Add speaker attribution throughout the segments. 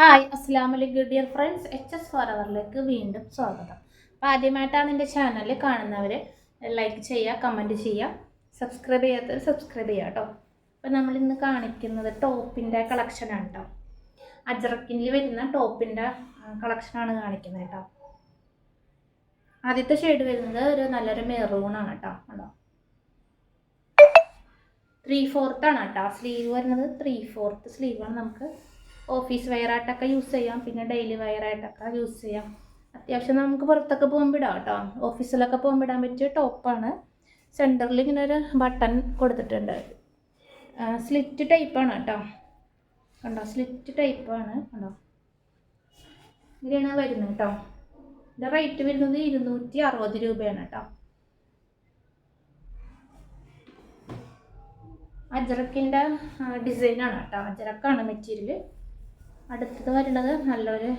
Speaker 1: Hi അസ്സാം വലൈക്കും dear friends H S ഫോറവറിലേക്ക് വീണ്ടും സ്വാഗതം. അപ്പോൾ ആദ്യമായിട്ടാണ് എന്റെ ചാനൽ കാണുന്നവർ ലൈക്ക് ചെയ്യുക കമന്റ് ചെയ്യുക സബ്സ്ക്രൈബ് ചെയ്യാത്തവർ സബ്സ്ക്രൈബ് ചെയ്യുക കേട്ടോ അപ്പോൾ നമ്മൾ ഇന്ന് കാണിക്കുന്നത് ടോപ്പിന്റെ കളക്ഷനാണ് കേട്ടോ അജറക്കിനിൽ വരുന്ന ടോപ്പിന്റെ കളക്ഷനാണ് കാണിക്കുന്നത് കേട്ടോ ആദ്യത്തെ ഷെയ്ഡ് വരുന്നത് ഒരു നല്ലൊരു മെറൂണാണ് കേട്ടോ കണ്ടോ? ത്രീ ഫോർത്താണ് കേട്ടോ സ്ലീവ് വരുന്നത് ത്രീ ഫോർത്ത് സ്ലീവാണ് നമുക്ക് ഓഫീസ് വയറായിട്ടൊക്കെ യൂസ് ചെയ്യാം. പിന്നെ ഡെയിലി വയറായിട്ടൊക്കെ യൂസ് ചെയ്യാം. അത്യാവശ്യം നമുക്ക് പുറത്തൊക്കെ പോകുമ്പോൾ ഇടാം കേട്ടോ. ഓഫീസിലൊക്കെ പോകുമ്പോൾ ഇടാൻ പറ്റിയ ടോപ്പാണ് സെന്ററിൽ ഇങ്ങനെ ഒരു ബട്ടൺ കൊടുത്തിട്ടുണ്ട്. സ്ലിറ്റ് ടൈപ്പാണ് കേട്ടോ. കണ്ടോ? സ്ലിറ്റ് ടൈപ്പാണ് കണ്ടോ? ഇങ്ങനെയാണ് വരുന്നത് കേട്ടോ. ഇതിന്റെ റേറ്റ് വരുന്നത് ഇരുന്നൂറ്റി അറുപത് രൂപയാണ് കേട്ടോ. അജറക്കിന്റെ ഡിസൈനാണ് കേട്ടോ. അജറക്കാണ് മെറ്റീരിയൽ അടുത്തത് വരുന്നത് നല്ലൊരു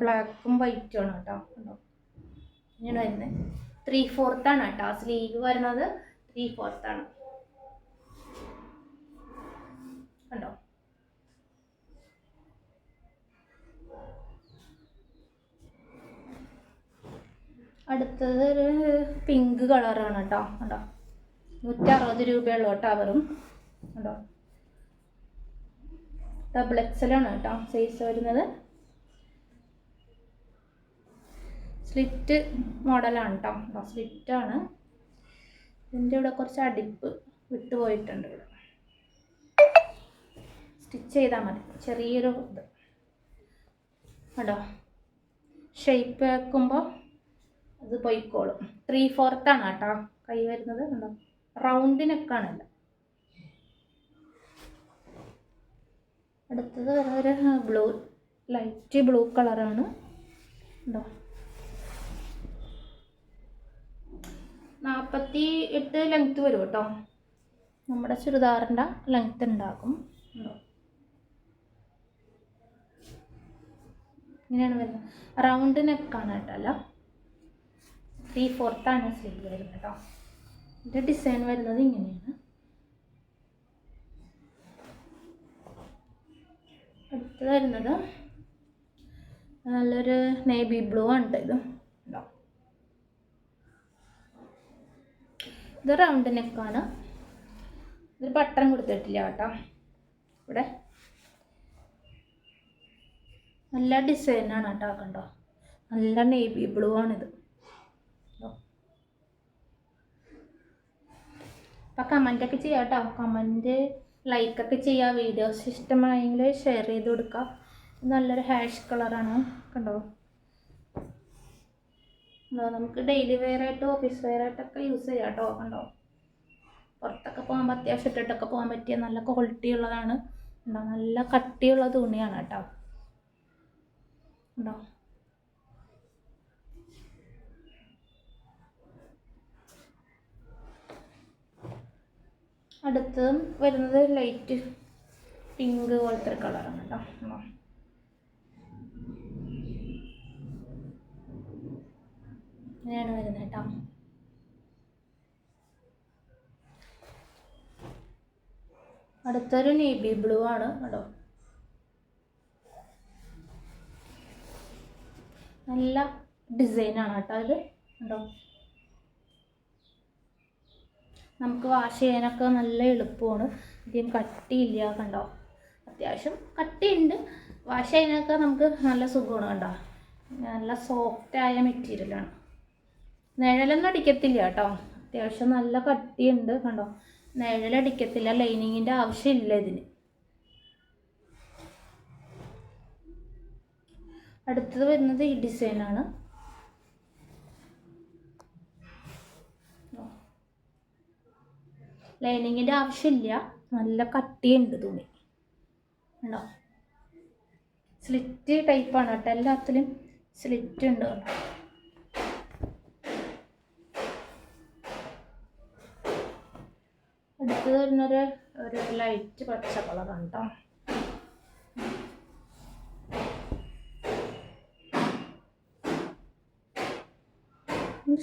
Speaker 1: ബ്ലാക്കും വൈറ്റും ആണ് കേട്ടോ. കണ്ടോ? ഇങ്ങനെ വരുന്നത് ത്രീ ഫോർത്താണ് കേട്ടോ. സ്ലീവ് വരുന്നത് ത്രീ ആണ്. കണ്ടോ? അടുത്തത് ഒരു പിങ്ക് കളറാണ് കേട്ടോ. കണ്ടോ? നൂറ്റി അറുപത് രൂപയുള്ളൂ കേട്ടോ അവറും കണ്ടോ? ഡബിൾ എക്സലാണ് കേട്ടോ സൈസ് വരുന്നത്. സ്ലിറ്റ് മോഡലാണ് കേട്ടോ. സ്ലിറ്റ് സ്ലിറ്റാണ് ഇതിന്റെ ഇവിടെ കുറച്ച് അടിപ്പ് വിട്ടുപോയിട്ടുണ്ട് ഇവിടെ സ്റ്റിച്ച് ചെയ്താൽ മതി. ചെറിയൊരു ഇത്. കേട്ടോ ഷേപ്പ് വെക്കുമ്പോൾ അത് പോയിക്കോളും. ത്രീ ഫോർത്താണ് കേട്ടോ. കൈ വരുന്നത്. കണ്ടോ? റൗണ്ടിനൊക്കെ നെക്കാണല്ലോ. അടുത്തത് ഒരു ബ്ലൂ ലൈറ്റ് ബ്ലൂ കളറാണ്. ഉണ്ടോ നാൽപ്പത്തി എട്ട് ലെങ്ത്ത് വരും കേട്ടോ. നമ്മുടെ ചുരിദാറിന്റെ ലെങ്ത്ത് ഉണ്ടാകും. ഉണ്ടോ ഇങ്ങനെയാണ് വരുന്നത്. റൗണ്ട് നെക്കാണ് കേട്ടോ അല്ല. ത്രീ ഫോർത്താണ് സ്ലീവ് വരുന്നത് കേട്ടോ. ഇതിന്റെ ഡിസൈൻ വരുന്നത് ഇങ്ങനെയാണ്. അടുത്ത് വരുന്നത് നല്ലൊരു നേവി ബ്ലൂ ആണ് ഇത് ഇത് റൗണ്ട് നെക്കാണ്. ഇതൊരു ബട്ടൺ കൊടുത്തിട്ടില്ല കേട്ടോ. ഇവിടെ നല്ല ഡിസൈനാണ് കേട്ടോ കണ്ടോ? നല്ല നേവി ബ്ലൂ ആണിത്. അപ്പം കമന്റൊക്കെ ചെയ്യാം കേട്ടോ. കമന്റ് ലൈക്കൊക്കെ ചെയ്യുക വീഡിയോസ് ഇഷ്ടമായെങ്കിൽ ഷെയർ ചെയ്ത് കൊടുക്കുക നല്ലൊരു ഹാഷ് കളറാണ് കണ്ടോ? കണ്ടോ? നമുക്ക് ഡെയിലി വെയർ ആയിട്ട് ഓഫീസ് വെയർ ആയിട്ടൊക്കെ യൂസ് ചെയ്യാം കേട്ടോ. കണ്ടോ? പുറത്തൊക്കെ പോകുമ്പോൾ അത്യാവശ്യം ഇട്ടിട്ടൊക്കെ പോകാൻ പറ്റിയ നല്ല ക്വാളിറ്റി ഉള്ളതാണ്. കണ്ടോ? നല്ല കട്ടിയുള്ള തുണിയാണ് കേട്ടോ. കണ്ടോ? അടുത്തതും വരുന്നത് ലൈറ്റ് പിങ്ക് പോലത്തെ കളറാണ് കേട്ടോ? ഇങ്ങനെയാണ് വരുന്നത് കേട്ടോ അടുത്തൊരു നേവി ബ്ലൂ ആണ് കേട്ടോ നല്ല ഡിസൈനാണ് കേട്ടോ ഇത്. കണ്ടോ നമുക്ക് വാഷ് ചെയ്യാനൊക്കെ നല്ല എളുപ്പമാണ്. അധികം കട്ടിയില്ല കണ്ടോ? അത്യാവശ്യം കട്ടിയുണ്ട്. വാഷ് ചെയ്യാനൊക്കെ നമുക്ക് നല്ല സുഖമാണ് കണ്ടോ? നല്ല സോഫ്റ്റായ മെറ്റീരിയലാണ് നിഴലൊന്നും അടിക്കത്തില്ല കേട്ടോ. അത്യാവശ്യം നല്ല കട്ടിയുണ്ട് കണ്ടോ? നിഴലടിക്കത്തില്ല ലൈനിങ്ങിന്റെ ആവശ്യമില്ല ഇതിന്. അടുത്തത് വരുന്നത് ഈ ഡിസൈനാണ് ലൈനിങ്ങിന്റെ ആവശ്യമില്ല. നല്ല കട്ടിയുണ്ട് തുണി. ഉണ്ടോ സ്ലിറ്റ് ടൈപ്പാണ് കേട്ടോ. എല്ലാത്തിലും സ്ലിറ്റ് ഉണ്ട് അടുത്തത് വരുന്നൊരു ഒരു ലൈറ്റ് പച്ച കളറാണ്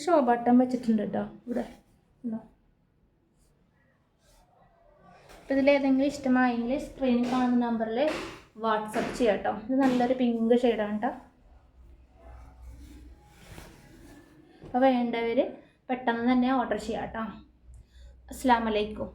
Speaker 1: ഷോ ബട്ടൺ വെച്ചിട്ടുണ്ട് കേട്ടോ ഇവിടെ. ഉണ്ടോ അപ്പോൾ ഇതിലേതെങ്കിലും ഇഷ്ടമായെങ്കിൽ സ്ക്രീനിൽ കാണുന്ന നമ്പറിൽ വാട്സപ്പ് ചെയ്യാം കേട്ടോ ഇത് നല്ലൊരു പിങ്ക് ഷെയ്ഡാണ് കേട്ടോ അപ്പോൾ വേണ്ടവർ പെട്ടെന്ന് തന്നെ ഓർഡർ ചെയ്യാം കേട്ടോ അസ്സാം വലൈക്കും